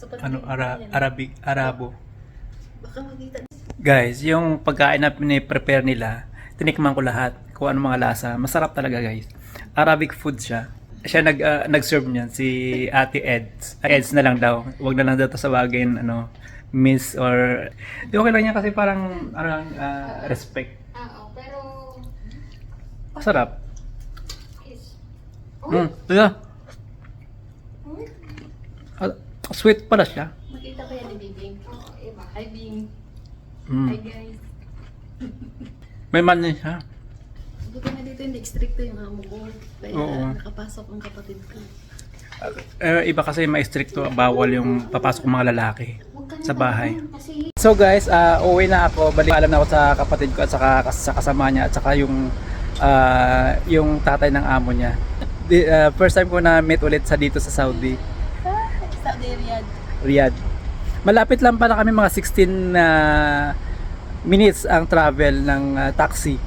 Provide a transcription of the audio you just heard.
So, pag ano, ara, Arabic, Arabo. Baka. Guys, yung pagkain na prepare nila, tinikman ko lahat kung ano mga lasa. Masarap talaga guys. Arabic food siya. Siya nag ah, nag-serve niyan si Ate Eds. Ah, Eds na lang daw. Huwag na lang daw tawagin ano miss or di okay lang yan kasi parang parang ah, respect. Oo, pero... Masarap. Is... Mm, diba? Ah, sweet pala siya. Makita ko yan ni Bibing. Hi, Bing. Mm. Hi, guys. May din siya. Buti na dito hindi stricto yung amo ko. Kaya Oo. nakapasok ang kapatid ko. Eh, iba kasi may stricto bawal yung papasok ng mga lalaki sa bahay. So guys, uh, uwi na ako. Balik alam na ako sa kapatid ko at saka sa kasama niya at saka yung ah, yung tatay ng amo niya. Di, ah, first time ko na meet ulit sa dito sa Saudi, Saudi Riyadh. Riyadh. Malapit lang pala kami mga 16 na minutes ang travel ng ah, taxi.